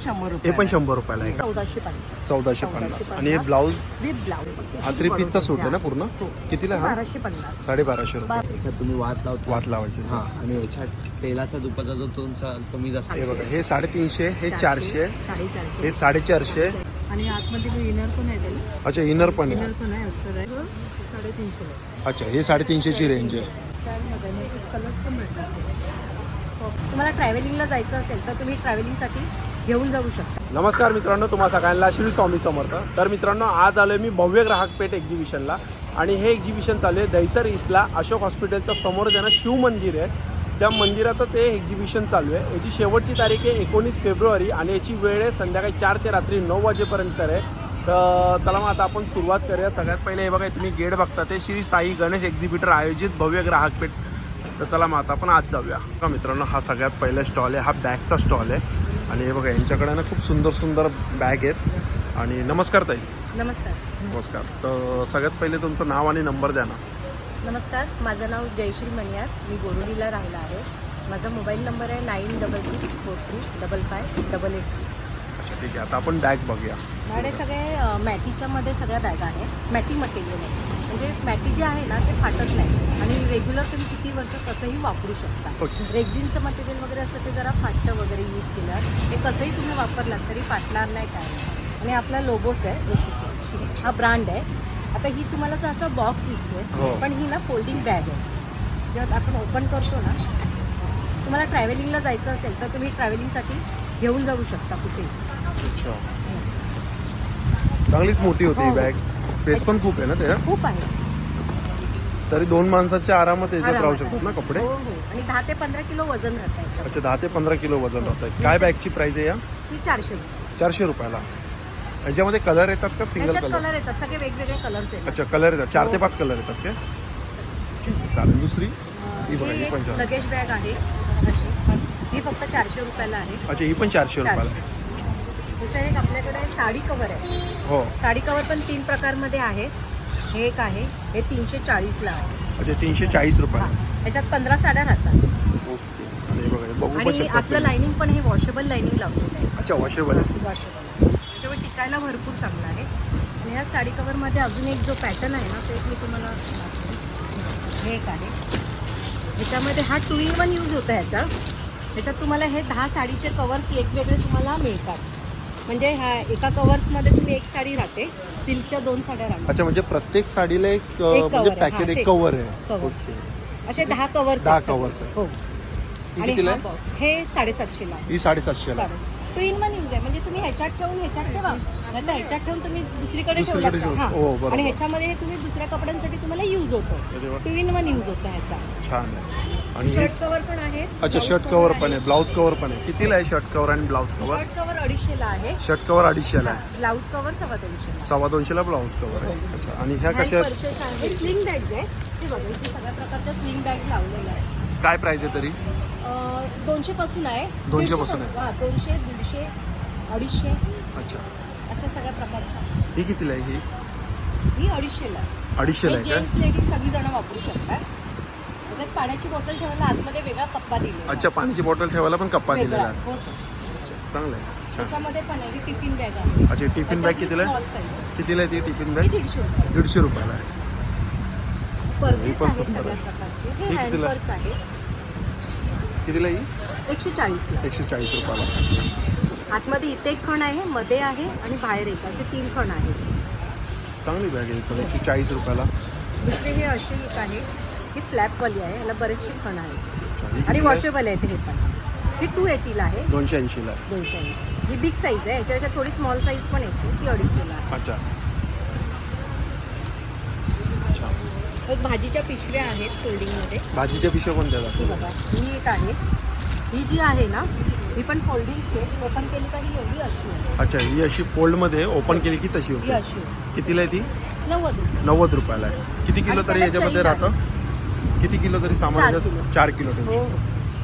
शंभर हे पण शंभर रुपयाला आहे का? चौदाशे पन्नास. चौदाशे पन्नास. आणि हे ब्लाऊज? With blouse. हा थ्री पीसचा सूट आहे ना पूर्ण? हो. कितीला हा? बाराशे पन्नास. साडे बाराशे रुपये. बारा- याच्यात तुम्ही वात लावता. वात लावायचे. हा आणि याच्यात तेलाचा दुपाचा जो तुमचा कमी जास्त हे बघा हे साडेतीनशे हे चारशे साडेचारशे. हे साडेचारशे. आणि आतमध्ये इनर पण आहे त्याला? अच्छा इनर पण आहे. इनर पण आहे साडेतीनशे अच्छा हे साडेतीनशेची रेंज आहे. कलर्स पण भेटतात तुम्हाला ट्रॅव्हलिंगला जायचं असेल तर तुम्ही ट्रॅव्हलिंगसाठी घेऊन जाऊ शकता. नमस्कार मित्रांनो तुम्हा सगळ्यांना श्री स्वामी समर्थ. तर मित्रांनो आज आलो मी भव्य ग्राहक पेठ एक्झिबिशनला आणि हे एक्झिबिशन चालू आहे दहिसर ईस्टला अशोक हॉस्पिटलच्या समोर ज्यांना शिव मंदिर आहे त्या मंदिरातच हे एक्झिबिशन चालू आहे. याची शेवटची तारीख आहे एकोणीस फेब्रुवारी आणि याची वेळ आहे संध्याकाळी चार ते रात्री नऊ वाजेपर्यंत आहे. तर चला मग आता आपण सुरुवात करूया. सगळ्यात पहिले हे बघा तुम्ही गेट बघता ते श्री साई गणेश एक्झिबिटर आयोजित भव्य ग्राहकपेठ. तर चला मग आता आपण आज जाऊया. मित्रांनो हा सगळ्यात पहिला स्टॉल आहे. हा बॅगचा स्टॉल आहे. आणि हे बघा यांच्याकडे ना खूप सुंदर सुंदर बॅग आहेत. आणि नमस्कार ताई. नमस्कार. नमस्कार. तर सगळ्यात पहिले तुमचं नाव आणि नंबर द्या ना. नमस्कार माझं नाव जयश्री मणियार. मी बोरुडीला राहिला आहे. माझा मोबाईल नंबर आहे nine double six four two double five double eight. अच्छा ठीक आहे. आता आपण बॅग बघूया. माझ्याकडे सगळे अ, मॅटीच्या मध्ये सगळ्या बॅगा आहेत. मॅटी मटेरियल आहे. म्हणजे मॅटी जे आहे ना ते फाटत नाही. आणि रेग्युलर तुम्ही किती वर्ष कसंही वापरू शकता. ओके. रेक्झिनचं मटेरियल वगैरे असतं ते जरा फाटतं वगैरे यूज केलं हे कसंही तुम्ही वापरलात तरी फाटणार नाही काय. आणि आपला लोगोच आहे बेसिकली हा ब्रँड आहे. आता ही तुम्हाला जर असा बॉक्स हो. दिसतोय पण ही ना फोल्डिंग बॅग आहे. जेव्हा आपण ओपन करतो ना तुम्हाला ट्रॅव्हलिंगला जायचं असेल तर तुम्ही ट्रॅव्हलिंगसाठी घेऊन जाऊ शकता Yes. चांगलीच मोठी होती ही. हो. बॅग स्पेस पण खूप आहे ना त्याच्या खूप आहे. तरी दोन माणसाच्या आरामात याच्यात राहू शकतात ना कपडे? हो हो. आणि दहा ते पंधरा किलो वजन राहतं याच्यात. अच्छा दहा ते पंधरा किलो वजन राहत. आहे काय बॅगची प्राइस आहे या? ही चारशे रुपये. चारशे रुपयाला. याच्यामध्ये कलर येतात का सिंगल याच्यात कलर कलर येतात. सगळे वेगवेगळे कलर्स आहेत अच्छा कलर येतात. चार ते हो. पाच कलर येतात काय ठीक आहे चालेल. दुसरी? ही बघा ही पण चार लगेज बॅग आहे. अशी. ही फक्त चारशे रुपयाला आहे. अच्छा ही पण चारशे रुपयाला चारशे दुसरं एक आपल्याकडे साडी कवर आहे. हो. साडी कवर पण तीन प्रकारमध्ये आहे. हे एक आहे. हे तीनशे चाळीसला आहे. अच्छा तीनशे चाळीस हा. रुपये ह्याच्यात पंधरा साड्या राहतात. ओके. आणि हे बघा हे बघू पण आणि शकतात आपलं तुम्ही. लाइनिंग पण हे वॉशेबल लाइनिंग लावलेलं आहे. अच्छा वॉशेबल आहे. वॉशेबल त्याच्यामुळे टिकायला भरपूर चांगला आहे. आणि ह्या साडी कवरमध्ये अजून एक जो पॅटर्न आहे ना ते मी तुम्हाला दाखवेन. हे एक आहे. ह्याच्यामध्ये हा टू इन वन यूज होता ह्याचा. ह्याच्यात तुम्हाला हे दहा साडीचे कवर्स वेगवेगळे तुम्हाला मिळतात. म्हणजे ह्या एका कवर्समध्ये तुम्ही एक साडी राहते सिल्कच्या दोन साड्या राहतात. अच्छा म्हणजे प्रत्येक साडीला एक म्हणजे cover आहे, पॅकेट हा, एक. कवर आहे. ओके असे दहा कवर्स दहा covers आहे. हो. ही आणि कितीला हा आहे? बॉक्स हे साडेसातशेला. आहे. ही साडेसातशेला. साडे टू इन वन यूज आहे. म्हणजे तुम्ही ह्याच्यात ठेवून ह्याच्यात ठेवा. नाही तर ह्याच्यात ठेवून तुम्ही दुसरीकडे ठेवू. हो, बरोबर. आणि ह्याच्यामध्ये हे तुम्ही दुसऱ्या कपड्यांसाठी तुम्हाला यूज होतो. अरे वा. टू इन वन यूज होतो ह्याचा. छान आहे. आणि हे- शर्ट कव्हर पण आहे. अच्छा शर्ट कवर पण आहे. ब्लाऊज कवर पण आहे. कितीला आहे शर्ट कवर आणि ब्लाऊज कवर शर्ट कव्हर अडीचशेला आहे. शर्ट कवर अडीचशेला आहे. ब्लाऊज कव्हर सव्वा दोनशेला सव्वा दोनशेला ब्लाऊज कवर आहे. अच्छा आणि ह्या कशा स्लिंग बॅग आहे हे बघा इथे सगळ्या प्रकारच्या स्लिंग बॅग लावलेल्या आहे काय प्राइस आहे तरी? दोनशे पासून आहे. दोनशे पासून आहे. हा दोनशे दीडशे अडीचशे. अच्छा. अशा सगळ्या प्रकारच्या. ही कितीला आहे ही? ही अडीचशेला अडीचशेला हे आहे जेंट्स लेडीज सगळी जण वापरू शकतात. त्याच्यात पाण्याची बॉटल ठेवायला आतमध्ये वेगळा कप्पा दिलेला अच्छा पाण्याची बॉटल ठेवायला पण कप्पा दिलेला आहे. हो सर अच्छा, चांगलं आहे. छान. त्याच्यामध्ये पण आहे ही टिफिन बॅग आहे. अच्छा टिफिन बॅग कितीला आहे? कितीला आहे ती टिफिन बॅग दीडशे रुपये दीडशे रुपयाला आहे. पर्सेस पण आहेत सुंदर सगळ्या आहे. प्रकारचे. ही हँड कितीला? पर्स आहे. कितीला आहे एकशे चाळीसला एकशे चाळीस रुपयाला आतमध्ये इथे एक खण आहे मध्ये आहे आणि बाहेर एक. असे तीन खण आहेत. चांगली बॅग आहे पण एकशे चाळीस रुपयाला. दुसरे हे असे एक आहे. ही फ्लॅपवाली आहे याला बरेचसे खण आहेत. अच्छा ही आणि आहे? वॉशेबल आहे हे पण. ही टू एटीला आहे. दोनशे ऐंशीला आहे. दोनशे ऐंशी. ही बिग साईज आहे याच्यापेक्षा थोडी स्मॉल साईज पण येते ती अडीचशेला आहे. अच्छा. भाजीच्या पिशव्या आहेत फोल्डिंगमध्ये भाजीच्या पिशव्या कोणत्या ही बघा ही एक आहे. ही जी आहे ना ही पण फोल्डिंगची आहे ओपन केली का ही एवढी अशी आहे. अच्छा ही अशी फोल्डमध्ये ओपन केली की तशी ही होती अशी आहे. कितीला आहे ती? नव्वद रुपये. नव्वद रुपयाला आहे. किती किलो आणि तरी त्याला याच्यामध्ये chain राहतं? किती किलो तरी सामान चार? किलो. चार किलो हो हो.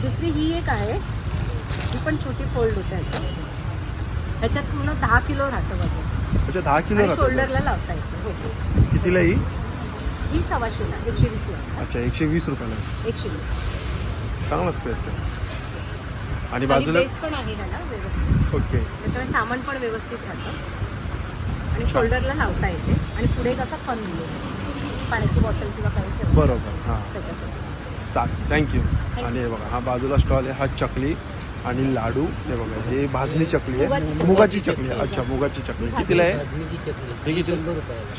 दुसरी ही एक आहे. ही पण छोटी फोल्ड होते ह्याच्यात ह्याच्यात पूर्ण दहा किलो राहतं वजन अच्छा दहा किलो आणि शोल्डरला लावता येतं. हो कितीला ही? ही सव्वाशेला एकशे वीसला अच्छा एकशे वीस रुपयाला. आहे. एकशे वीस चांगला स्पेस आहे. आणि खाली बाजूला? बेस पण आहे ह्याला व्यवस्थित. ओके. त्याच्यामुळे सामान पण व्यवस्थित राहतं. आणि शोल्डरला लावता येते. आणि पुढे कसा फन दिले पाण्याची बॉटल किंवा काही बरोबर, हां. त्याच्यासाठी. चाल थँक्यू आणि हे बघा हा बाजूला स्टॉल आहे हा चकली आणि लाडू. हे बघा हे भाजणी चकली आहे. मुगाची चकली. आहे. अच्छा मुगाची चकली. कितीला आहे? भाजणीची चकली. हे किती?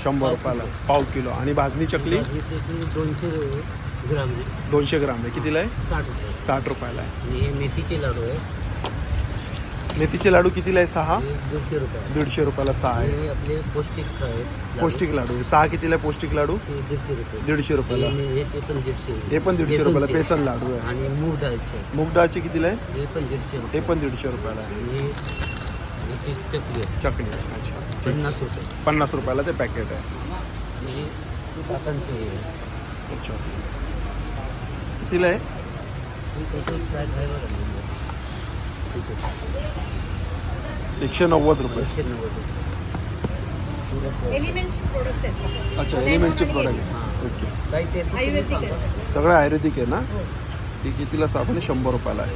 शंभर रुपयाला. पाव किलो. आणि भाजणी चकली? दोनशे ग्राम दोनशे ग्राम आहे. कितीला आहे? साठ रुपये साठ रुपयाला आहे. आणि हे मेथीचे लाडू आहे. मेथीचे लाडू कितीला आहे? सहा? दीडशे रुपये. दीडशे रुपयाला सहा आहे. हे आपले पौष्टिक आहेत. पौष्टिक लाडू सहा कितीला आहे पौष्टिक लाडू? हे दीडशे रुपये. दीडशे रुपयाला. हे हे ते पण दीडशे हे पण दीडशे रुपयाला. बेसनचे. बेसन लाडू आहे. आणि मूग डाळचे मूग डाळची कितीला आहे? हे पण दीडशे हे पण दीडशे रुपयाला आहे. आणि हे चकली आहे. चकली आहे. अच्छा. ठीक. पन्नास रुपये. पन्नास रुपयाला ते पॅकेट आहे. आणि हे. अच्छा. कितीला आहे? त्याचे प्राईस आहे. बघा. ठीक आहे. एकशे नव्वद रुपये. एलिमेंटचे आहेत. अच्छा एलिमेंटचे प्रोडक्ट. हां. ओके ते आयुर्वेदिक आहे. सगळं. आयुर्वेदिक आहे ना? हो. ही कितीला साबण शंभर रुपयाला आहे.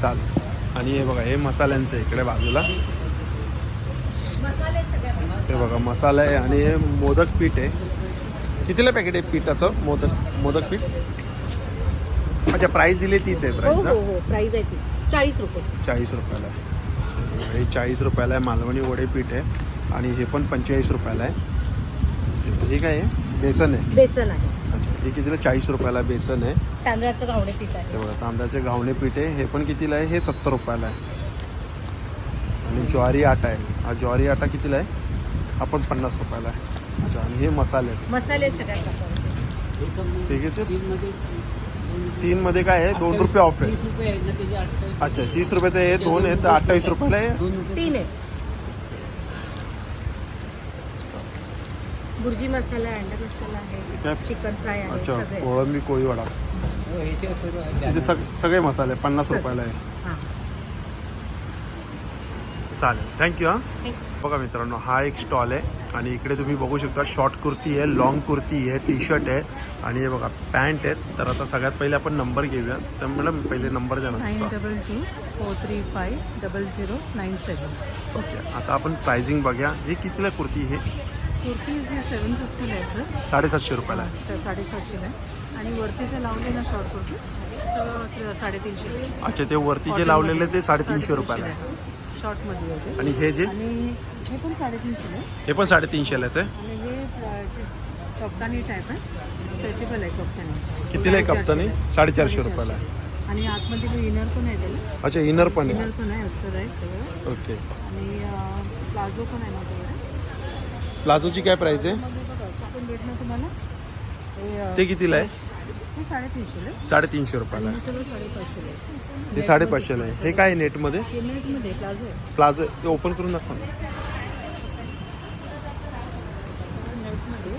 चालेल. आणि हे बघा हे मसाल्यांचं आहे इकडे बाजूला. मसाले सगळ्या हे बघा मसाला आहे आणि हे मोदक पीठ आहे. कितीला पॅकेट आहे पिठाचं? मोदक मोदक पीठ? अच्छा प्राईस दिली तीच आहे हो प्राईस ना? हो हो प्राइस आहे ती. चाळीस रुपये. चाळीस रुपयाला आहे. हे चाळीस रुपयाला आहे मालवणी वडे पीठ आहे आणि हे पण पंचेचाळीस रुपयाला आहे. हे काय आहे? बेसन आहे. बेसन आहे. अच्छा हे कितीला? चाळीस रुपयाला बेसन आहे. तांदळाचं घावणे पीठ आहे. बघा तांदळाचे घावणे पीठ आहे. हे पण कितीला आहे? हे सत्तर रुपयाला आहे. आणि ज्वारी आटा आहे. हा ज्वारी आटा कितीला आहे? हा पण पन्नास रुपयाला आहे. अच्छा आणि हे मसाले आहेत. मसाले सगळ्या प्रकारचे. एकदम ठीक आहे ते तीनमध्ये तीनमध्ये काय आहे? दोन रुपये ऑफ आहे. त्याचे अच्छा तीस रुपयाचं आहे दोन आहे तर अठ्ठावीस रुपयाला आहे तीन आहे. बुर्जी मसाला अंडा मसाला? आहे चिकन फ्राय आहे अच्छा सगळे कोळंबी कोळी वडा. हो. म्हणजे सग सगळे मसाले पन्नास रुपयाला आहे. हां. चालेल. थँक्यू हां. बघा मित्रांनो हा एक स्टॉल आहे. आणि इकडे तुम्ही बघू शकता शॉर्ट कुर्ती आहे लॉंग कुर्ती आहे टी शर्ट आहे. आणि हे बघा पॅन्ट आहेत. तर आता सगळ्यात पहिले आपण नंबर घेऊया. तर मॅडम पहिले नंबर द्या ना nine double two four three five double zero nine seven okay आता आपण प्राइसिंग बघूया. हे कितीला कुर्ती हे कुर्तीज हे सेवन फिफ्टीला आहे सर साडेसातशे रुपयाला आहे. साडेसातशेला आहे. आणि वरती जे लावले ना शॉर्ट कुर्तीज सगळं ते साडेतीनशे. अच्छा ते वरती जे लावलेले ते साडेतीनशे रुपयाला आहे. शॉर्टमध्ये होते. आणि हे जे? आणि हे पण साडेतीनशेला आहे हे पण साडेतीनशेलाच आहे? आणि हे कप्तानी टाईप आहे स्ट्रेचेबल आहे कप्तानी. कितीला आहे कप्तानी? साडेचारशे. रुपयाला. आहे आणि आतमध्ये तो इनर पण आहे त्याला. अच्छा इनर पण इनर आहे पण आहे अस्तर आहे सगळं. ओके. आणि प्लाझो पण आहे माझ्याकडे. प्लाझोची काय प्राइस आहे? बघा आपण भेटणार तुम्हाला. हे, अ, ते कितीला आहे? हे साडेतीनशेला आहे साडेतीनशे रुपयाला. आहे हे सगळं साडेपाचशेला आहे हे साडेपाचशेला आहे. हे काय आहे नेटमध्ये? हे नेटमध्ये प्लाझो आहे. प्लाझो ते ओपन करून दाखवा ना. नेटमध्ये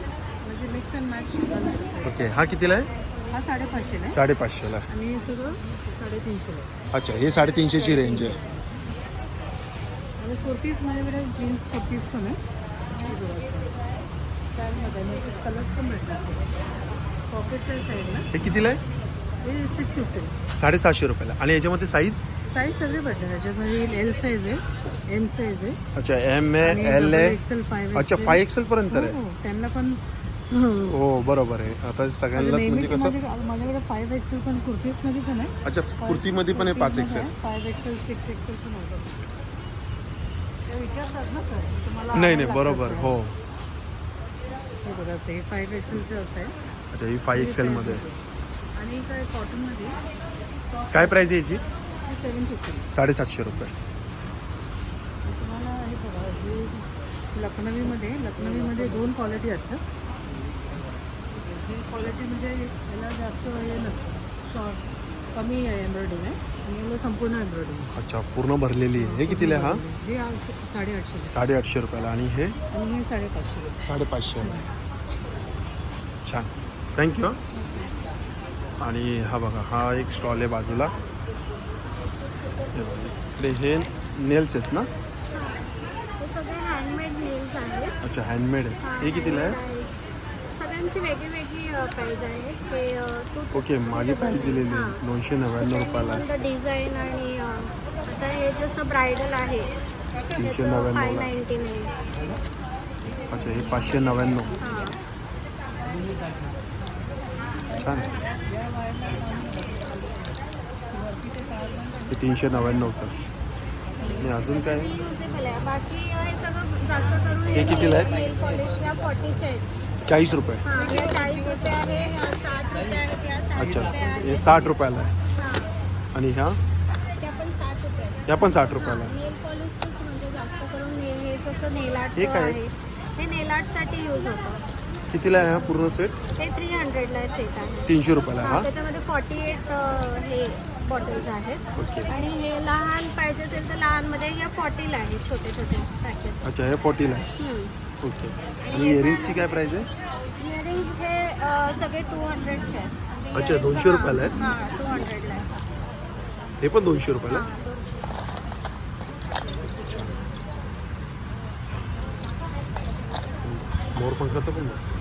म्हणजे मिक्स अँड मॅच ओके. हा कितीला आहे? हा साडेपाचशेला आहे. साडेपाचशेला. आहे आणि हे सगळं साडेतीनशेला आहे. अच्छा. हे साडेतीनशेची रेंज आहे. आणि कुर्तीज माझ्याकडे जीन्स कुर्तीज पण आहे. स्टाईलमध्ये. आणि कलर्स पण भेटतात पॉकेट्स आहे साईडला हे कितीला आहे? हे सिक्स फिफ्टी साडेसहाशे रुपयाला. आणि याच्यामध्ये साईज साईज सगळे भेटतात त्याच्यामध्ये एल साईज आहे एम साईज आहे. अच्छा एम आणि एल double आहे XL, अच्छा. फाय एक्सेल पर्यंत आहे. हो. त्यांना पण हो. हो बरोबर आहे. आता सगळ्यांनाच म्हणजे नेहमीच कसं माझ्या- माझ्याकडे फाईव्ह एक्सेल पण कुर्तीजमध्ये पण आहे. अच्छा कुर्तीमध्ये पण आहे. पाच XL five XL six XL पण आहे ते विचारतात ना सर तुम्हाला नाही नाही बरोबर. हो. हे बघा असं हे फाईव्ह एक्सेलचं असं आहे. अच्छा ही फाय एक्सेलमध्ये आणि काय कॉटनमध्ये काय प्राइस आहे याची? सेवन फिफ्टी साडेसातशे रुपये. तुम्हाला हे बघा हे लखनवीमध्ये लखनवीमध्ये दोन क्वालिटी असतात. ही क्वालिटी म्हणजे याला जास्त हे नसतं. शॉर्ट कमी एम्ब्रॉयडरी आहे आणि याला संपूर्ण एम्ब्रॉयडरी अच्छा पूर्ण भरलेली आहे. हे कितीला आहे हा? हे आ- साडेआठशे. साडेआठशे रुपयाला. आणि हे? आणि हे साडेपाचशे. साडेपाचशे. छान. थँक्यू आणि हा बघा हा एक स्टॉल आहे बाजूला. इकडे हे नेल्स आहेत ना? अच्छा हँडमेड आहे हे कितीला आहे? वेगळी ओके मागे प्राईस दिलेली आहे. दोनशे नव्याण्णव रुपयाला डिझाईन आणि आता हे जसं ब्रायडल आहे तीनशे नाईन अच्छा हे पाचशे नव्याण्णव. छान. ते तीनशे नव्याण्णवचं. आणि अजून काय? हे हे कितीला आहे? चाळीस रुपये. अच्छा हे साठ रुपयाला आहे. हां. आणि ह्या? ह्या पण साठ रुपयाला आहे. म्हणजे जास्त करून ने हे काय? आहे हे नेल आर्टसाठी यूज होतं. कितीला आहे हा पूर्ण सेट? हे थ्री हंड्रेडला सेट आहे. तीनशे रुपयाला आहे हा, त्याच्यामध्ये फॉर्टी एट हे बॉटल्स आहेत. ओके. आणि हे लहान पाहिजे असेल तर लहानमध्ये या फॉर्टीला आहेत छोटे छोटे पॅकेट अच्छा हे फॉर्टीला आहे? ओके. आणि इयरिंगची काय प्राईस आहे? इयरिंग्स हे सगळे टू हंड्रेडचे आहेत. म्हणजे अच्छा, 200 रुपयाला आहेत? हां टू हंड्रेडला आहे. हे पण दोनशे रुपयाला आहे? दोनशे. मोरपंखाचं पण मस्त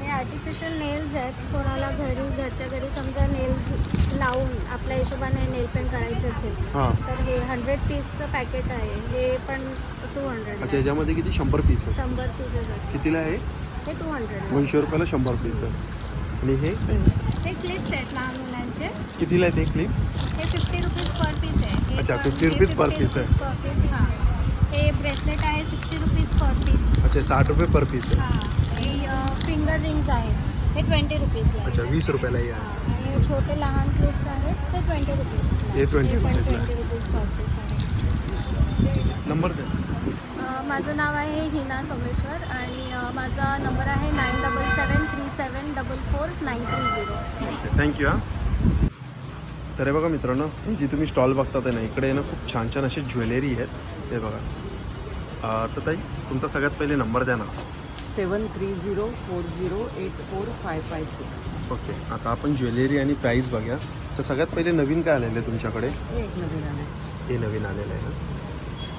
हे आर्टिफिशियल नेल्स आहेत. कोणाला घरी घरच्या घरी समजा नेल्स लावून आपल्या हिशोबाने नेल पेंट करायचे असेल हां. तर हे हंड्रेड पीसचं पॅकेट आहे. हे पण टू हंड्रेड अच्छा याच्यामध्ये किती? शंभर पीस आहे शंभर पीसेस असतात. कितीला आहे? हे टू हंड्रेड दोनशे रुपयाला शंभर पीस आहे. आणि हे? हे क्लिप्स आहेत लहान मुलांचे. कितीला आहे ते क्लिप्स हे फिफ्टी रुपीज पर पीस आहे. अच्छा, पण- 50 हे रुपीज per 50 piece आहे. रुपीज per piece, हां. हे ब्रेसलेट आहे सिक्स्टी रुपीज पर पीस अच्छा साठ रुपये पर पीस आहे. हे. फिंगर रिंग्स आहेत. हे ट्वेंटी रुपीजला अच्छा वीस रुपयाला हे आहे हां आणि छोटे लहान क्लिप्स आहेत. ते ट्वेंटी रुपीज हे 20 पण रुपीजला. ट्वेंटी रुपीज पर पीस आहे. नंबर द्या. अ, माझं नाव आहे हिना सोमेश्वर आणि अ, माझा नंबर आहे nine double seven three seven double four nine three zero thank you हां. तर हे बघा मित्रांनो ही जी तुम्ही स्टॉल बघतात आहे ना इकडे ना खूप छान छान अशी ज्वेलरी आहेत. हे बघा. अं, तर ताई तुमचा सगळ्यात पहिले नंबर द्या ना. Seven three zero four zero eight four five five six. Okay आता आपण ज्वेलरी आणि प्राईस बघूया. तर सगळ्यात पहिले नवीन काय आलेलं आहे तुमच्याकडे? हे एक नवीन आहे हे नवीन आलेलं आहे ना?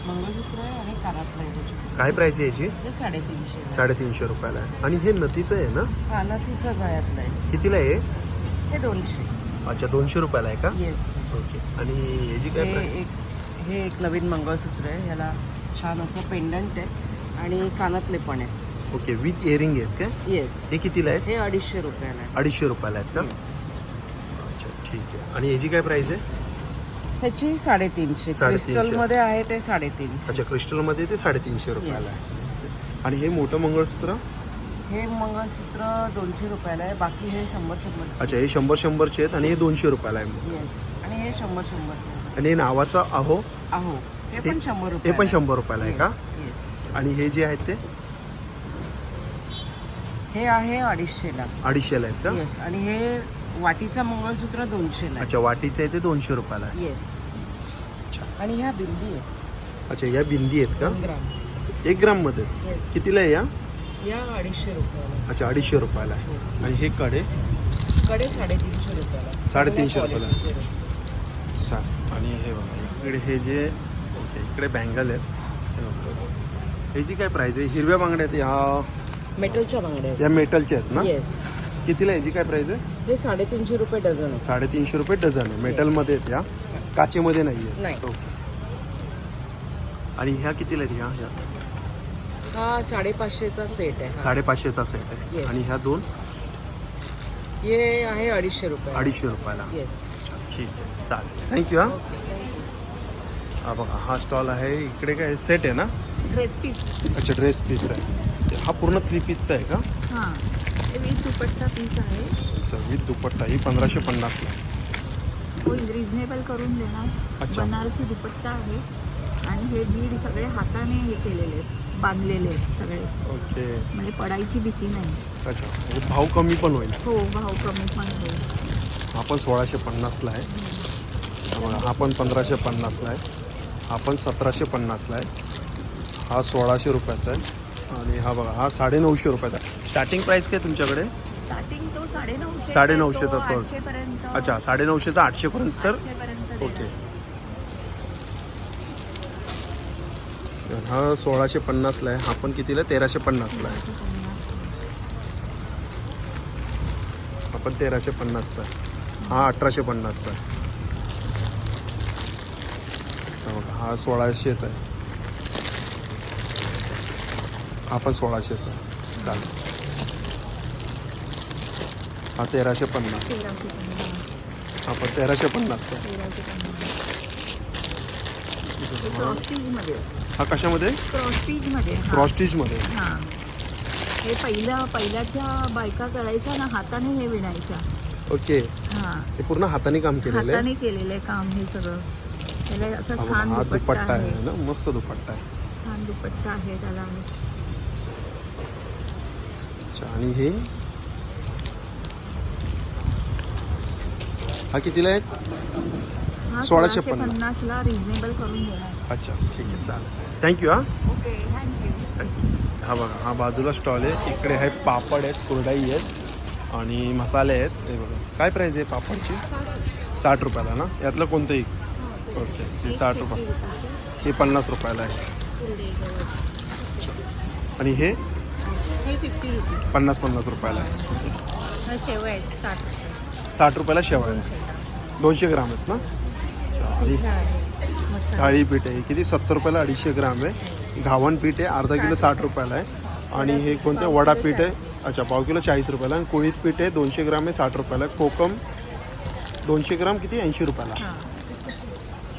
मंगळसूत्र आहे आणि कानातलं आहे. काय प्राईस आहे याची? हे साडेतीनशे आहे. साडेतीनशे रुपयाला आहे. आणि हे नथीचं आहे ना? कानातीचं गळ्यातलं आहे. कितीला आहे हे? दोनशे. अच्छा दोनशे रुपयाला आहे का? Yes okay. आणि याची काय हे प्राईस एक हे एक नवीन मंगळसूत्र आहे. ह्याला छान असं पेंडंट आहे आणि कानातले पण आहे. ओके विथ इयरिंग आहेत काय येस हे कितीला आहेत? हे अडीचशे रुपयाला आहे अडीचशे रुपयाला आहेत का? Yes. अच्छा ठीक आहे. आणि याची काय प्राईस आहे? ह्याची साडेतीनशे. साडेतीनशे. क्रिस्टलमध्ये आहे ते साडेतीनशे. अच्छा क्रिस्टलमध्ये ते साडेतीनशे रुपयाला आहे. आणि हे मोठं मंगळसूत्र? हे मंगळसूत्र दोनशे रुपयाला आहे. बाकी हे शंभर शंभर अच्छा हे शंभर शंभरचे आहेत आणि हे दोनशे रुपयाला आहे. येस आणि हे शंभर शंभर आणि हे नावाचा अहो? अहो हे ते- पण शंभर हे पण शंभर रुपयाला आहे का? आणि हे जे आहेत ते? हे आहे अडीचशेला अडीचशेला आहेत का? येस आणि हे वाटीचा मंगळसूत्र दोनशेला अच्छा वाटीचे आहे ते दोनशे रुपयाला आहे. येस आणि ह्या बिंदी आहे अच्छा या बिंदी आहेत का? ग्राम. एक ग्राममध्ये येस कितीला आहे या? या अडीचशे रुपयाला. अच्छा अडीचशे रुपयाला आहे. येस आणि हे कडे? कडे साडेतीनशे रुपयाला. साडेतीनशे रुपयाला. quality चे. छान आणि हे बघा इकडे हे जे ओके इकडे बँगल आहेत. हे बघा. ह्याची काय प्राईस आहे? हिरव्या बांगड्या आहेत या. मेटलच्या बांगड्या आहेत. या मेटलच्या आहेत ना? येस कितीला याची काय प्राईस आहे? हे साडेतीनशे रुपये डझन आहे. साडेतीनशे रुपये डझन आहे. मेटलमध्ये आहेत या. काचेमध्ये नाही आहे नाही. ओके आणि ह्या कितीला आहेत? ह्या ह्या. हा साडेपाचशेचा सेट आहे हा. साडेपाचशेचा सेट आहे. Yes. आणि ह्या दोन? हे आहे अडीचशे रुपये. अडीचशे रुपयाला. येस ठीक आहे. चालेल. थँक्यू हा. हा बघा हा स्टॉल आहे. इकडे काय? सेट आहे ना? ड्रेस पीस अच्छा ड्रेस पीस आहे. हा पूर्ण थ्री पीसचा आहे का? हां. हे वीस दुपट्टा पीस आहे. अच्छा विथ दुपट्टा. ही पंधराशे पन्नासला आहे. तो रिझनेबल करून देणार. अच्छा. बनारसी दुपट्टा आहे. आणि हे बीड सगळे हाताने हे केलेले आहेत. बांधलेले आहेत सगळे. ओके. म्हणजे पडायची भीती नाही. अच्छा. म्हणजे भाव कमी पण होईल. हो भाव कमी पण होईल. हा पण सोळाशे पन्नासला आहे. हा बघा हा पण पंधराशे पन्नासला आहे. हा पण सतराशे पन्नासला आहे. हा सोळाशे रुपयाचा आहे. आणि हा बघा हा साडेनऊशे रुपयाचा आहे स्टार्टिंग प्राईस काय तुमच्याकडे? स्टार्टिंग तो साडेनऊशे साडेनऊशेचा तो. आठशे पर्यंत अच्छा साडेनऊशेचा आठशेपर्यंत तर पर्यंत ओके. हे सोळाशे पन्नासला आहे. हा पण कितीला तेराशे पन्नासला आहे. हा पण तेराशे पन्नासचा आहे. हा अठराशे पन्नासचा आहे. हा बघा, हा सोळाशेचा आहे. हा पण सोळाशेचा. चालेल. हा तेराशे पन्नास. हा पण तेराशे पन्नासचा हा कशामध्ये? क्रॉस्टीजमध्ये क्रॉस्टीजमध्ये हां. हे. पहिल्या पहिल्याच्या बायका करायच्या ना हाताने हे विणायच्या. ओके. हां. हे पूर्ण हाताने काम केलेलं आहे? हाताने केलेलं आहे काम हे सगळं. त्याला असं छान दुपट्टा आहे ना मस्त दुपट्टा आहे. छान दुपट्टा आहे त्याला. अच्छा आणि हे? हा कितीला आहे हा सोळाशे पन्नास. पन्नासला रिझनेबल करून देणार अच्छा ठीक आहे चालेल. थँक्यू हा. ओके थँक्यू हा बघा हा बाजूला स्टॉल आहे. इकडे आहे पापड आहेत कुरडाई आहेत आणि मसाले आहेत. हे बघा काय प्राईस आहे पापडची? साठ रुपयाला ना? यातलं कोणतंही? ओके हे साठ रुपये. हे पन्नास रुपयाला आहे. आणि हे? हे फिफ्टी रुपीज पन्नास पन्नास रुपयाला आहे. हा शेव आहेत साठ रुपये. साठ रुपयाला शेवया आहे. दोनशे ग्राम आहेत ना? मसाला. थाळी पीठ आहे. किती? सत्तर रुपयाला अडीचशे ग्राम आहे. घावण पीठ आहे अर्धा किलो साठ रुपयाला आहे. आणि हे कोणते? वडा पीठ आहे. अच्छा पाव किलो चाळीस रुपयाला. आणि कोळीत पीठ आहे दोनशे ग्राम आहे साठ रुपयाला. कोकम दोनशे ग्राम किती? ऐंशी रुपयाला. हां.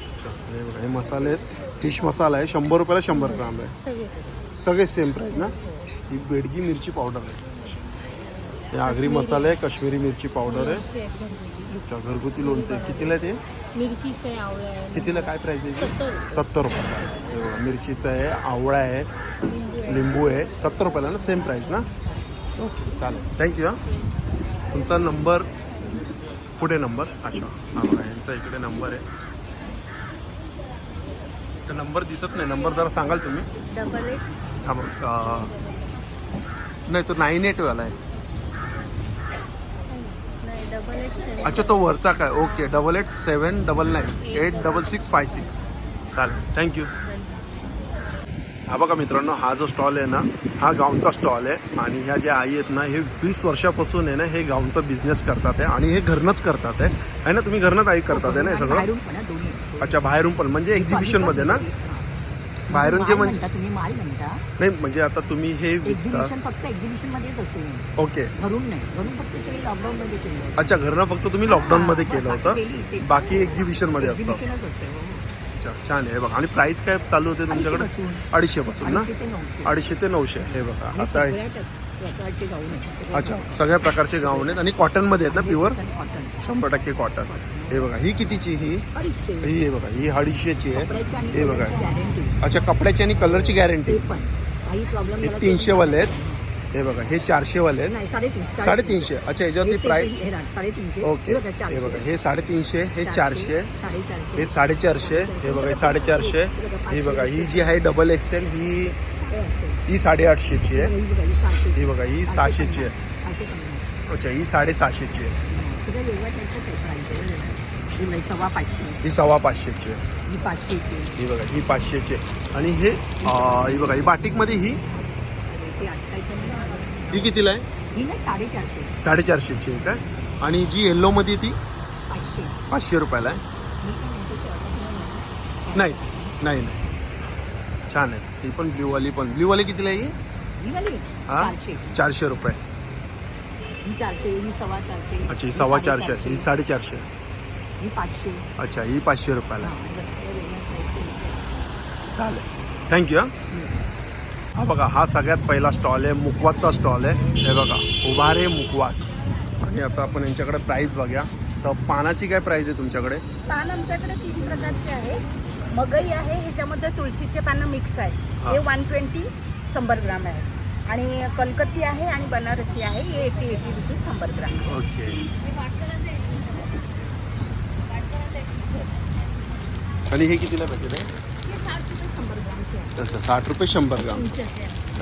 अच्छा हे बघा हे मसाले आहेत. फिश मसाला आहे शंभर रुपयाला शंभर ग्राम आहे. सगळे. सगळे सेम प्राईस ना? ही बेडगी मिरची पावडर आहे. हे आगरी मसाला आहे काश्मीरी मिरची पावडर आहे. अच्छा घरगुती लोणचं आहे कितीला आहे ते? मिरचीचे आवळे आहे. कितीला काय प्राईस आहे? सत्तर. रुपयाला हे बघा, मिरचीचं आहे आवळा आहे लिंबू आहे. लिंबू आहे. सत्तर रुपयाला ना सेम प्राईस ना? ओके. चालेल. थँक्यू हां. तुमचा नंबर कुठे नंबर अच्छा. हां बघा यांचा इकडे नंबर आहे. नंबर दिसत नाही. नंबर जरा सांगाल तुम्ही? डबल एट थांबा नाही तो नाईन एटवाला आहे. अच्छा तो वरचा काय? Okay double eight seven double nine eight double six five six चालेल थँक्यू हा बघा मित्रांनो हा जो स्टॉल आहे ना हा गावचा स्टॉल आहे. आणि ह्या ज्या आई आहेत ना हे वीस वर्षापासून आहे ना हे गावचा बिझनेस करतात आहे. आणि हे घरनंच करतात आहे. ना तुम्ही घरनंच आई करतात आहे ना हे सगळं? अच्छा बाहेरून पण. म्हणजे एक्झिबिशनमध्ये ना? बाहेरून जे म्हणजे म्हणता तुम्ही माल म्हणता. नाही म्हणजे आता तुम्ही हे विकता. एक्झिबिशन फक्त एक्झिबिशन मध्येच असते ओके. घरून नाही. घरून फक्त ते लॉकडाऊन मध्ये केलं अच्छा घरनं फक्त तुम्ही लॉकडाऊन मध्ये हा, केलं होतं. बाकी एक्झिबिशनमध्ये असतं. एक्झिबिशनच असते हो. अच्छा छान आहे. बघा आणि प्राइस काय चालू होते तुमच्याकडे. अडीचशे पासून ना? अडीचशे ते नऊशे. अडीचशे ते नऊशे. हे बघा आणि आता हे- सगळ्या टक- प्रकारचे गाऊन आहेत. सगळे अच्छा सगळ्या प्रकारचे गाऊन आहेत. आणि कॉटनमध्ये आहेत ना प्युअर कॉटन शंभर टक्के कॉटन हे बघा ही कितीची ही? अडीचशे. ही हे बघा ही अडीचशेची आहे. कपड्याची आणि हे बघा. गॅरंटी अच्छा कपड्याची आणि कलरची गॅरंटी ते पण. काही प्रॉब्लेम हे तीनशे वाले आहेत. हे बघा हे चारशे वाले आहेत. नाही साडेतीनशे साडेतीनशे. अच्छा याच्यावरती प्राइस साडेतीनशे. ओके. हे बघा, हे चारशे. हे साडेतीनशे हे चारशे साडेचारशे. हे साडेचारशे. हे बघा हे साडेचारशे. ही बघा ही जी आहे डबल एक्सेल ही ही साडेआठशेची आहे. ही बघा, ही. ही बघा ही सहाशेची आहे. सहाशे पन्नास. अच्छा ही साडेसहाशेची आहे. सगळं हे सव्वा पाचशे. ही सव्वा पाचशेची आहे. ही पाचशेची ही बघा ही पाचशेची आहे. आणि हे अं, ही बघा ही बाटिकमध्ये ही? ती नाही. ही कितीला आहे? ही ना साडेचारशे. साडेचारशेची आहे काय आणि जी येल्लोमध्ये ती? पाचशे. पाचशे रुपयाला आहे. मी काय म्हणते ते आता नाही नाही नाही. छान आहे. ही पण ब्ल्यूवाली पण. ब्ल्यूवाली कितीला आहे ही? ही वाली हा? चारशे. चारशे रुपये. ही चारशे ही सव्वा चारशे. अच्छा ही सव्वा चारशे. ही साडेचारशे. ही पाचशे. अच्छा ही पाचशे रुपयाला हा, आहे. हे बघा, हे वेगळ्या size चे. चालेल. थँक्यू हां? हा बघा हा सगळ्यात पहिला स्टॉल आहे मुकवासचा स्टॉल आहे. हे बघा उभारे मुकवास. आणि आता आपण यांच्याकडे प्राईस बघूया. तर पानाची काय प्राईस आहे तुमच्याकडे? पान आमच्याकडे तीन प्रकारचे आहे मगई आहे ह्याच्यामध्ये तुळशीचे पानं मिक्स आहे. हा. वन ट्वेंटी शंभर ग्राम आहे. आणि कलकत्ती आहे आणि बनारसी आहे हे एटी एटी रुपीज शंभर ग्राम ओके आणि हे कितीला पॅकेट आहे हे साठ रुपये शंभर ग्रामचे आहे अच्छा साठ रुपये शंभर ग्राम.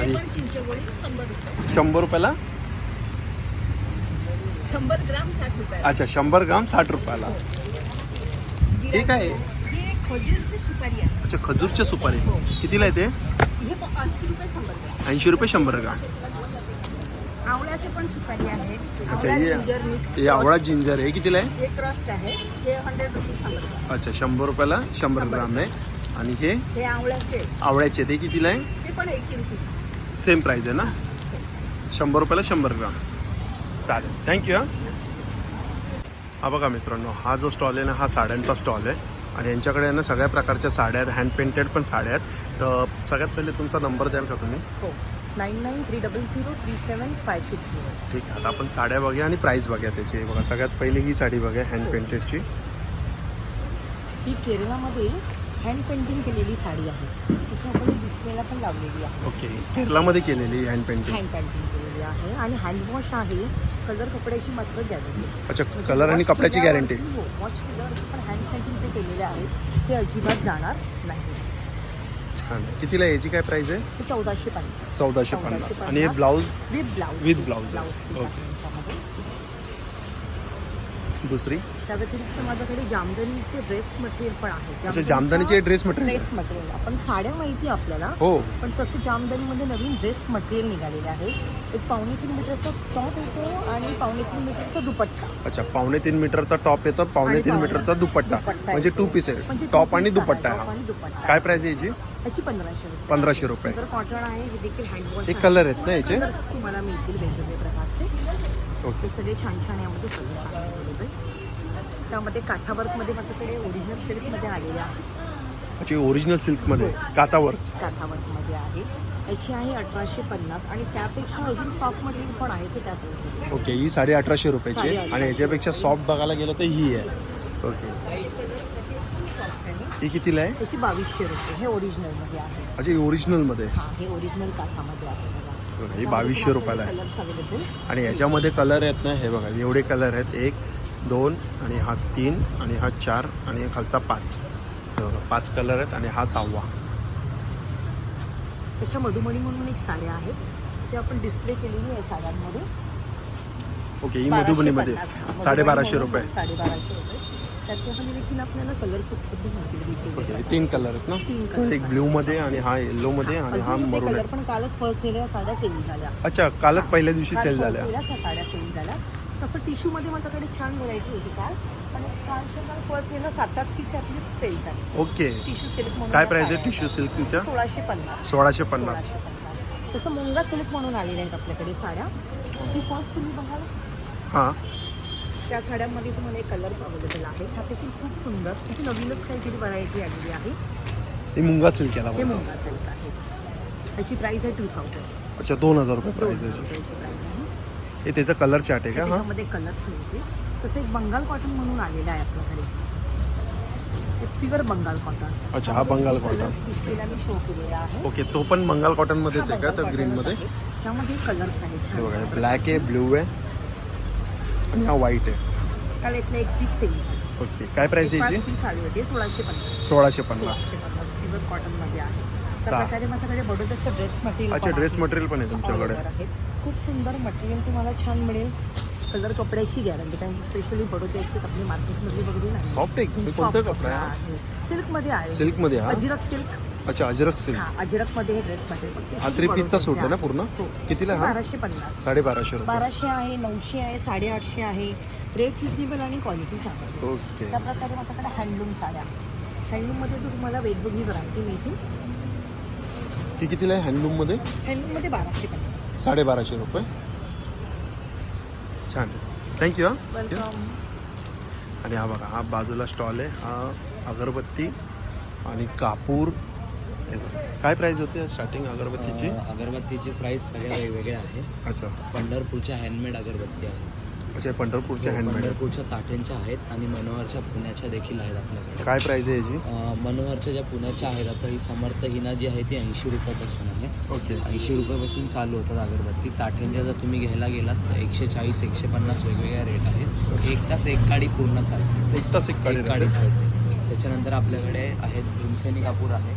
आणि- हे शंभर रुपये. शंभर रुपयाला? अच्छा शंभर ग्राम साठ रुपयाला. हे. आहे? हे खजूरची सुपारी आहे. अच्छा खजूरच्या सुपारी. कितीला आहे ते? हे ऐंशी रुपये शंभर ग्रॅम. पण सुपारी आहे अच्छा आवळा हे हे आवळा जिंजर आहे. हे कितीला आहे? हे हे अच्छा शंभर रुपयाला शंभर ग्राम आहे. आणि हे? हे आवळ्याचे. आवळ्याचे. ते कितीला आहे? ते पण एटी रुपीज सेम प्राईस आहे ना? शंभर रुपयाला शंभर ग्राम. चालेल. थँक्यू हां. हा बघा मित्रांनो हा जो स्टॉल आहे ना हा साड्यांचा स्टॉल आहे. आणि यांच्याकडे ना सगळ्या प्रकारच्या साड्या आहेत. हँड पेंटेड पण साड्या आहेत. तर सगळ्यात पहिले तुमचा नंबर द्याल का तुम्ही? हो. Nine nine three double zero three seven five six zero ठीक आहे. आता आपण साड्या बघूया आणि प्राईस बघूया त्याची. बघा सगळ्यात पहिली ही साडी बघूया हँड पेंटेडची ही केरळामध्ये हँड पेंटिंग केलेली साडी आहे. तिथे आपण डिस्प्लेला पण लावलेली आहे. ओके. केरलामध्ये केलेली हँड पेंटिंग हँड पेंटिंग केलेली आहे आणि हँडवॉश आहे. कलर कपड्याची मात्र गॅरंटी अच्छा कलर आणि कपड्याची गॅरंटी वॉश केल्यावरती पण हँड पेंटिंग जे केलेले आहे ते अजिबात जाणार नाही. छान. कितीला? याची काय प्राईस आहे? चौदाशे पन्नास. चौदाशे पन्नास. आणि हे blouse with blouse blouse. Blouse. त्याच्यामध्ये दुसरी? त्या व्यतिरिक्त माझ्याकडे जामदानीचे ड्रेस मटेरियल पण आहे. जामदानीचे ड्रेस मटेरियल ड्रेस मटेरियल आपण साड्या माहिती आपल्याला. हो. पण तसं जामदानीमध्ये नवीन ड्रेस मटेरियल निघालेले आहे. एक पावणे तीन मीटरचा टॉप येतो आणि पावणे तीन मीटरचा दुपट्टा. अच्छा पावणे तीन मीटरचा टॉप येतो पावणे तीन मीटरचा दुपट्टा. म्हणजे. टू पीस म्हणजे आहे two टॉप आणि दुपट्टा आहे. दुपट्टा. काय प्राईस आहे याची? याची पंधराशे रुपये. पंधराशे रुपये. कॉटन आहे हे देखील हँडवॉश हे कलर आहेत ना याचे? तुम्हाला मिळतील वेगवेगळे प्रकारचे. ओके सगळे छान छान यामध्ये कलर्स आहेत. त्यामध्ये काठावर्कमध्ये माझ्याकडे ओरिजिनल सिल्कमध्ये आलेले आहे अच्छा ओरिजिनल सिल्कमध्ये कातावर काठावर्कमध्ये आहे. याची आहे अठराशे पन्नास आणि त्यापेक्षा अजून सॉफ्ट मटेरियल पण आहे ते त्यासाठी ओके ही साडे अठराशे रुपयाची आहे. आणि याच्यापेक्षा सॉफ्ट बघायला गेलं तर ही आहे. ओके. सॉफ्ट आहे ही कितीला आहे? त्याची बावीसशे रुपये. हे ओरिजिनलमध्ये आहे. अच्छा ही ओरिजिनलमध्ये हां हे ओरिजिनल काठामध्ये आहे बघा. बघा, ही बावीसशे रुपयाला आहे. कलर्स अवेलेबल आणि याच्यामध्ये कलर आहेत ना हे बघा एवढे कलर आहेत. एक दोन आणि हा तीन आणि हा चार आणि खालचा पाच. पाच कलर आहेत आणि हा सहावा. तशा मधुमणी म्हणून एक साड्या आहेत. ते आपण डिस्प्ले केलेली आहे साड्यांमध्ये. ओके ही मधुबनीमध्ये. साडेबाराशे रुपये. साडेबाराशे रुपये. त्याच्यामध्ये देखील आपल्याला कलर्स उपलब्ध तीन कलर आहेत ना? तीन एक आहेत. ब्ल्यूमध्ये आणि हा येल्लोमध्ये आणि हा मरून कलर पण कालच फर्स्ट डेला साड्या सेल झाल्या. अच्छा कालच पहिल्या दिवशी सेल झाल्या. साड्या सेल झाल्या. तसं टिश्यूमध्ये माझ्याकडे छान व्हरायटी होती काल. पण कालच्या काल फर्स्ट डेला सात आठ पीस सेल झाले. ओके. टिश्यू सिल्क म्हणून काय प्राइस आहे टिश्यू. सिल्कच्या सोळाशे पन्नास. सोळाशे पन्नास. सोळाशे पन्नास. तसं मुंगा सिल्क म्हणून आलेल्या आहेत आपल्याकडे साड्या. ती फर्स्ट तुम्ही बघाल हां. त्या साड्यांमध्ये तुम्हाला एक कलर्स अवेलेबल आहेत. ह्यापैकी खूप सुंदर खूप नवीनच काहीतरी व्हरायटी आलेली आहे. ही मुंगा सिल्क याला हे. मुंगा सिल्क आहे. त्याची प्राइस आहे टू थाउजंड अच्छा दोन हजार रुपये आहे. प्राइस आहे. हे त्याचा कलर चार्ट आहे का? हां. त्याच्यामध्ये कलर्स मिळते तसं एक बंगाल कॉटन म्हणून आलेलं आहे आपल्याकडे प्युअर बंगाल कॉटन अच्छा, हा बंगाल डिस्प्लेला मी शो केलेला आहे. ओके तो पण मंगाल कॉटनमध्येच आहे का तर बंगाल cottonच आहे. त्यामध्ये कलर्स आहेत. ब्लॅक आहे ब्ल्यू आहे आणि हा व्हाईट आहे. काल इथलं एक पीस सेल ओके काय प्राईस आहे याची आले होते सोळाशे पन्नास. सोळाशे पन्नास. प्युअर कॉटनमध्ये आहे. त्या. प्रकारे माझ्याकडे बडोद्याचं ड्रेस मटेरियल अच्छा ड्रेस मटेरियल पण आहे तुमच्याकडे. खूप सुंदर मटेरियल तुम्हाला छान मिळेल. कलर कपड्याची गॅरंटी कारण की स्पेशली बडोद्याचे आपली मार्केटमधली वगैरे नाही. सॉफ्ट. कोणता कपडा? आहे. सिल्कमध्ये आहे सिल्कमध्ये अजिरक सिल्क अच्छा अजरक सिल्क हा अजिरकमध्ये हे ड्रेस मटेरियल हा थ्री पीसचा सूट आहे ना पूर्ण? हो. कितीला हा? बाराशे पन्नास. साडेबाराशे रुपये. बाराशे आहे नऊशे आहे साडेआठशे आहे. रेट रिजनेबल आणि क्वालिटी चांगली ओके त्या प्रकारे माझ्याकडे हँडलूम साड्या हँडलूममध्ये तुम्हाला वेगवेगळी व्हरायटी मिळतील. ही कितीला आहे? हँडलूममध्ये हँडलूममध्ये बाराशे पन्नास. साडेबाराशे रुपये. छान. थँक्यू हां. वेलकम आणि हा बघा हा बाजूला स्टॉल आहे. हा अगरबत्ती आणि कापूर. काय प्राईस होते स्टार्टिंग अगरबत्तीची? अगरबत्तीची प्राइस सगळ्या वेगवेगळ्या आहे. अच्छा. पंढरपूरच्या हँडमेड अगरबत्ती आहे. अच्छा हे पंढरपूरच्या हँडमेड पंढरपूरच्या ताठ्यांच्या आहेत आणि मनोहरच्या पुण्याच्या देखील आहेत आपल्याकडे. काय प्राईस आहे याची? मनोहरच्या ज्या पुण्याच्या आहेत आता ही समर्थ हिना जी आहे ती ऐंशी रुपयापासून आहे. ओके. ऐंशी रुपयापासून चालू होतात अगरबत्ती. ताठ्यांच्या जर तुम्ही घ्यायला गेलात तर एकशे चाळीस एकशे पन्नास वेगवेगळ्या रेट आहेत. एक तास एक काडी पूर्ण चालते. एक तास एक काडी चालते. त्याच्यानंतर आपल्याकडे आहेत भीमसेनी कापूर आहे.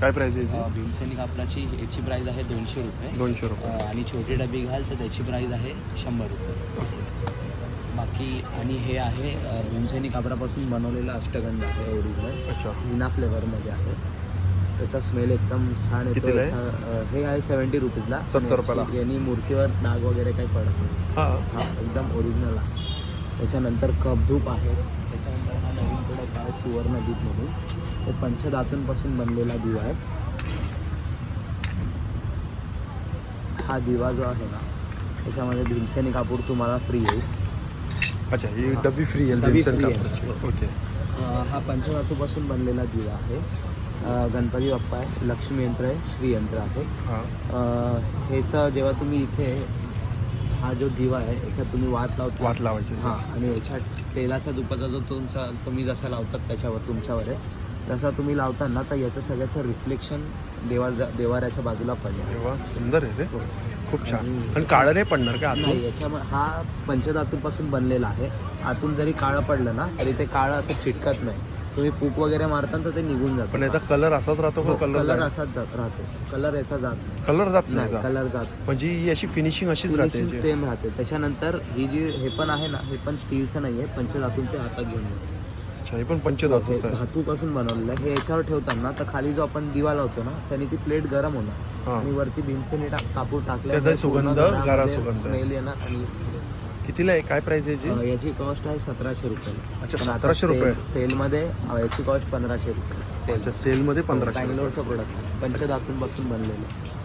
काय प्राईस आहे याची? भीमसेनी कापडाची याची प्राईस आहे दोनशे रुपये. दोनशे अ, रुपये आणि छोटी डबी घाल तर त्याची प्राईस आहे शंभर रुपये. ओके. बाकी आणि हे आहे अ, भीमसेनी कापडापासून बनवलेलं अष्टगंध आहे ओरिजिनल अच्छा. हिना फ्लेवरमध्ये आहे. त्याचा स्मेल एकदम छान येतो कितीला आहे? याचा, अ, हे आहे सेवन्टी रुपीजला 70 रुपयाला. यांनी मूर्तीवर डाग वगैरे काही पडत नाही. हां. हा एकदम ओरिजिनल आहे. त्याच्यानंतर कपधूप आहे. त्याच्यानंतर हा नवीन प्रोडक्ट आहे सुवर्णदीप म्हणून. हे पंचधातूंपासून बनलेला दिवा आहे. हा दिवा जो आहे ना त्याच्यामध्ये भीमसेनी कापूर तुम्हाला फ्री येईल. अच्छा ही डबी फ्री आहे डबी भीमसेन free आहे. कापडाची. ओके. हा पंचधातूपासून बनलेला दिवा आहे. गणपती बाप्पा आहे लक्ष्मी यंत्र आहे श्रीयंत्र आहे. हां. ह्याचं जेव्हा तुम्ही इथे हा जो दिवा आहे याच्यात तुम्ही वात लावता. वात लावायची. हां आणि याच्या तेलाचा दुपाचा जो तुमचा तुम्ही जसा लावतात त्याच्यावर तुमच्यावर आहे. तसा तुम्ही लावताना तर याचं सगळ्याचं रिफ्लेक्शन देवा देवाऱ्याच्या बाजूला पडलं वा सुंदर आहे रे. खूप छान. पण काळं नाही पडणार का नाही याच्यामध्ये हा पंचधातूपासून बनलेला आहे. आतून जरी काळं पडलं ना तरी ते काळं असं चिटकत नाही. तुम्ही फूक वगैरे मारता तर ते निघून जातं. पण याचा कलर असाच राहतो का? कलर कलर असाच जात राहतो. कलर याचा जात नाही. कलर जात नाही? कलर जात. म्हणजे ही अशी फिनिशिंग अशीच राहते. सेम राहते. त्याच्यानंतर ही जी हे पण आहे ना हे पण स्टीलचं नाही आहे पंचधातूंचे हातात घेऊन जातो. अच्छा हे पण हे पंचधातूचं आहे. धातूपासून बनवलेलं आहे. हे याच्यावर ठेवताना तर खाली जो आपण दिवा लावतो ना त्याने ती प्लेट गरम होणार. हां. आणि वरती भीमसेनी टाक कापूर त्याचा सुगंध, गारा सुगंध. स्मेल येणार आणि कितीला आहे? काय प्राइस आहे अ, याची याची कॉस्ट आहे सतराशे रुपये. अच्छा, 1700 रुपये. सेल- सेलमध्ये अ, याची कॉस्ट पंधराशे रुपये. सेल अच्छा सेलमध्ये पंधराशे. बँगलोरचं प्रोडक्ट पंचधातूंपासून बनलेलं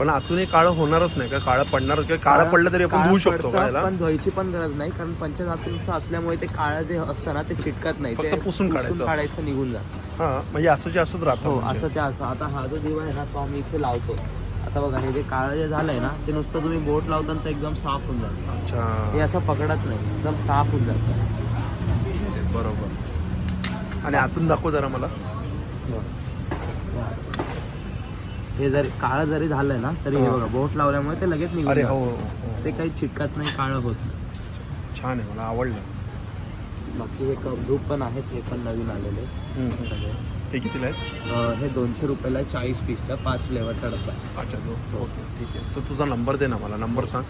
पण आतून हे काळं होणारच नाही का काळं पडणार किंवा काळं पडलं तरी आपण धुवू शकतो पण धुवायची पण गरज नाही कारण पंचधातूंचं असल्यामुळे ते काळं जे असतं ना ते चिटकत नाही फक्त ते पुसून काढायचं. काढायचं निघून जातं. हां म्हणजे असं जे असंच राहतं हो म्हणजे. असं ते असं आता हा जो दिवा आहे ना तो आम्ही इथे लावतो. आता बघा हे जे काळं जे झालंय ना ते नुसतं तुम्ही बोट लावताना ते एकदम साफ होऊन जातं. अच्छा. हे असं पकडत नाही एकदम साफ होऊन जातं. बरोबर. आणि आतून दाखव जरा मला. हे जरी काळं जरी झालंय ना तरी हे हा. बघा बोट लावल्यामुळे ते लगेच निघून अरे जातं. हो हो, हो. ते काही चिटकत नाही काळं होत. छान आहे मला आवडलं बाकी हे कपधूप पण आहेत हे पण नवीन आलेले. सगळे हे कितीला आहे अं, हे दोनशे रुपयाला आहे, चाळीस पीसचा पाच फ्लेवरचा डब्बा आहे. अच्छा दो ओके ठीक आहे तर तुझा नंबर दे ना मला नंबर सांग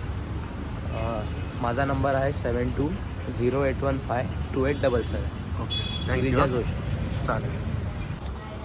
माझा नंबर आहे seven two zero eight one five two eight double seven okay thank you Joshi चालेल